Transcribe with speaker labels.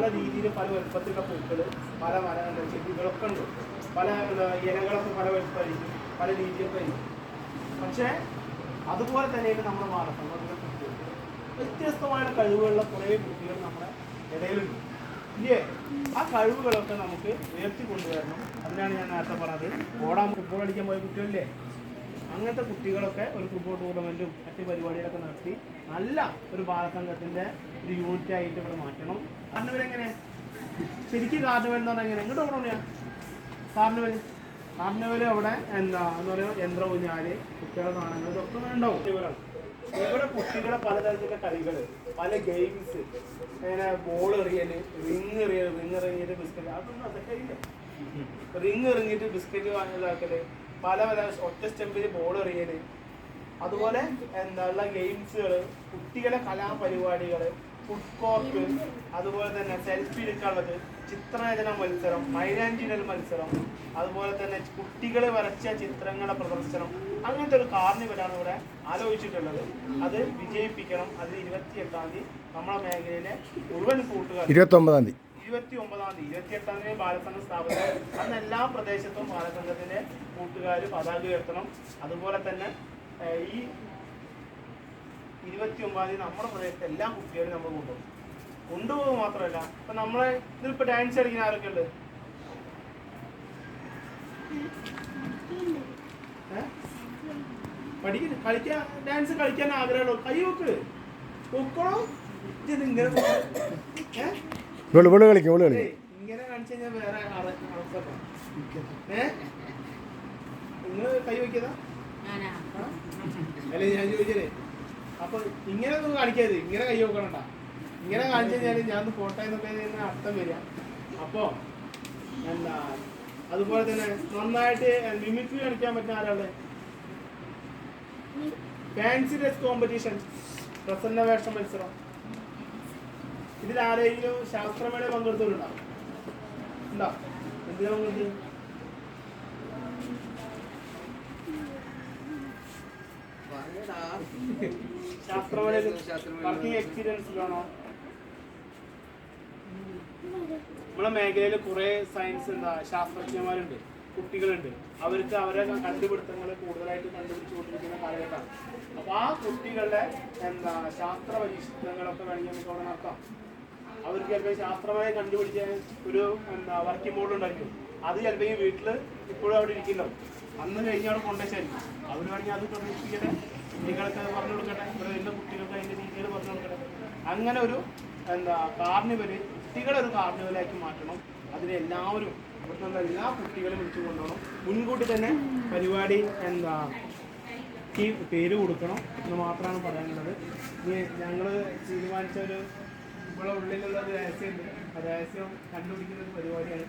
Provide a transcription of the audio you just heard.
Speaker 1: പല രീതിയിൽ പല വലുപ്പത്തിലുള്ള പൂക്കൾ പല മര ചെടികളൊക്കെ ഉണ്ട്. പല ഇനങ്ങളൊക്കെ പല വലുപ്പമായിരിക്കും പല രീതിയിലൊക്കെ ആയിരിക്കും. പക്ഷേ അതുപോലെ തന്നെയാണ് നമ്മൾ മാനസംഘത്തിലെ കുട്ടികൾ വ്യത്യസ്തമായ കഴിവുകളുള്ള കുറേ കുട്ടികൾ നമ്മുടെ ഇടയിലുണ്ട്. ഇല്ലേ? ആ കഴിവുകളൊക്കെ നമുക്ക് ഉയർത്തി കൊണ്ടുവരണം അതിനാണ് ഞാൻ നേരത്തെ പറഞ്ഞത്. ഓടാൻ ഫുട്ബോൾ അടിക്കാൻ പോയ കുട്ടികളില്ലേ? അങ്ങനത്തെ കുട്ടികളൊക്കെ ഒരു ഫുട്ബോൾ ടൂർണമെന്റും മറ്റു പരിപാടികളൊക്കെ നടത്തി നല്ല ഒരു ബാലസംഘത്തിന്റെ ഒരു യൂണിറ്റ് ആയിട്ട് ഇവിടെ മാറ്റണം. കാരണം എങ്ങനെ? ശരിക്കും കാർണിവൽ എന്ന് പറഞ്ഞാൽ എങ്ങനെ? എങ്ങോട്ട് പോകണം ഞാൻ. കാർണിവൽ കാർണിവൽ അവിടെ എന്താ എന്ന് പറയുക യന്ത്ര ഊഞ്ഞാൽ കുട്ടികളെ കാണുന്നത് ഇതൊക്കെ ഉണ്ടാവും. ഇവരാണ് ഇവിടെ കുട്ടികളെ പലതരത്തിലുള്ള കളികൾ പല ഗെയിംസ് അങ്ങനെ ബോൾ എറിയൽ റിങ് എറിയൽ റിങ് എറിഞ്ഞിട്ട് ബിസ്ക്കറ്റ് അതൊന്നും അതൊക്കെ ഇല്ല. റിങ് എറിഞ്ഞിട്ട് ബിസ്ക്കറ്റ് വാങ്ങിയതാക്കൽ പല പല ഒറ്റ സ്റ്റെമ്പിൽ ബോൾ എറിയൽ. അതുപോലെ എന്താ ഗെയിംസുകൾ കുട്ടികളെ കലാപരിപാടികൾ ഫുഡ് കോർട്ട് അതുപോലെ തന്നെ സെൽഫി എടുക്കാനുള്ളത് ചിത്രരചന മത്സരം മൈലാഞ്ചിടൽ മത്സരം അതുപോലെ തന്നെ കുട്ടികൾ വരച്ച ചിത്രങ്ങളുടെ പ്രദർശനം അങ്ങനത്തെ ഒരു കാർണിവലാണ് ഇവിടെ ആലോചിച്ചിട്ടുള്ളത്. അത് വിജയിപ്പിക്കണം. അത് ഇരുപത്തി എട്ടാം തീയതി നമ്മുടെ മേഖലയിലെ മുഴുവൻ കൂട്ടുകാർ
Speaker 2: ഇരുപത്തി ഒമ്പതാം തീയതി.
Speaker 1: ഇരുപത്തി ഒമ്പതാം തീയതി ഇരുപത്തി എട്ടാം തീയതി ബാലസംഘം സ്ഥാപനം അന്ന് എല്ലാ പ്രദേശത്തും ബാലസംഘത്തിന്റെ കൂട്ടുകാർ പതാക ഉയർത്തണം. അതുപോലെ തന്നെ ഈ ഇരുപത്തി ഒമ്പതാം തീയതി നമ്മുടെ പ്രദേശത്തെ എല്ലാ കുട്ടികളും നമ്മൾ കൊണ്ടുപോകും. കൊണ്ടുപോകുക മാത്രമല്ല ഇപ്പൊ നമ്മളെ ഇതിലിപ്പോ ഡാൻസ് കളിക്കുന്ന ആരൊക്കെ ഉണ്ട്? പഠിക്കുന്നു കളിക്കാൻ ഡാൻസ് കളിക്കാൻ ആഗ്രഹമുള്ളൂ കൈ വെക്ക്. വെക്കണോ ഇത് ഇങ്ങനെ ഇങ്ങനെ കാണിച്ചു കഴിഞ്ഞാൽ വേറെ നിങ്ങൾ കൈ വയ്ക്കതാ? അല്ലെ ഞാൻ ചോദിച്ചേ അപ്പൊ ഇങ്ങനെ ഒന്നും കാണിക്കരുത് ഇങ്ങനെ കൈ വെക്കണണ്ട. ഇങ്ങനെ കാണിച്ചു കഴിഞ്ഞാൽ ഞാൻ ഫോട്ടോ എന്നൊക്കെ അർത്ഥം വരിക. അപ്പോ എന്താ അതുപോലെ തന്നെ നന്നായിട്ട് മിമിക്രി കളിക്കാൻ പറ്റുന്ന ആരാൾ ഫാൻസി ഡ്രസ് കോമ്പറ്റീഷൻ പ്രസന്ന വേഷം മത്സരം. ഇതിൽ ആരെങ്കിലും ശാസ്ത്രമേള പങ്കെടുത്തവരുണ്ടാവും ഉണ്ടോ? എന്തിനാ പങ്കെടുത്ത് വർക്കിംഗ് നമ്മളെ മേഖലയിൽ കുറെ സയൻസ് എന്താ ശാസ്ത്രജ്ഞന്മാരുണ്ട് കുട്ടികളുണ്ട്. അവർക്ക് അവരെ കണ്ടുപിടുത്തങ്ങൾ കൂടുതലായിട്ട് കണ്ടുപിടിച്ചുകൊണ്ടിരിക്കുന്ന കാലഘട്ടമാണ് അപ്പൊ ആ കുട്ടികളുടെ എന്താ ശാസ്ത്ര പരീക്ഷണങ്ങളൊക്കെ വേണമെങ്കിൽ നമുക്ക് അവിടെ നടത്താം. അവർക്ക് ചിലപ്പോൾ ശാസ്ത്രമായി കണ്ടുപിടിച്ച ഒരു എന്താ വർക്കിംഗ് മോഡൽ ഉണ്ടായിരിക്കും. അത് ചിലപ്പോൾ ഈ വീട്ടിൽ ഇപ്പോഴും അവിടെ ഇരിക്കുന്നുണ്ടാവും അന്ന് കഴിഞ്ഞ് അവിടെ കൊണ്ടുവച്ചായിരിക്കും അവർ വേണമെങ്കിൽ അത് പ്രദർശിപ്പിക്കട്ടെ കുട്ടികൾക്ക് അത് പറഞ്ഞു കൊടുക്കട്ടെ? ഇവിടെ വരുന്ന കുട്ടികൾക്ക് അതിന്റെ രീതിയിൽ പറഞ്ഞു കൊടുക്കട്ടെ? അങ്ങനെ ഒരു എന്താ കാർണിവൽ കുട്ടികളെ ഒരു കാർണിവലാക്കി മാറ്റണം. അതിന് എല്ലാവരും ഇവിടുന്നുള്ള എല്ലാ കുട്ടികളും വിളിച്ചു കൊണ്ടുപോകണം മുൻകൂട്ടി തന്നെ പരിപാടി എന്താ ഈ പേര് കൊടുക്കണം എന്ന് മാത്രമാണ് പറയാനുള്ളത്. ഇനി ഞങ്ങൾ തീരുമാനിച്ച ഒരു ഇവിടെ ഉള്ളിലുള്ള ഒരു രഹസ്യമുണ്ട്. ആ രഹസ്യം കണ്ടുപിടിക്കുന്ന ഒരു പരിപാടിയാണ്.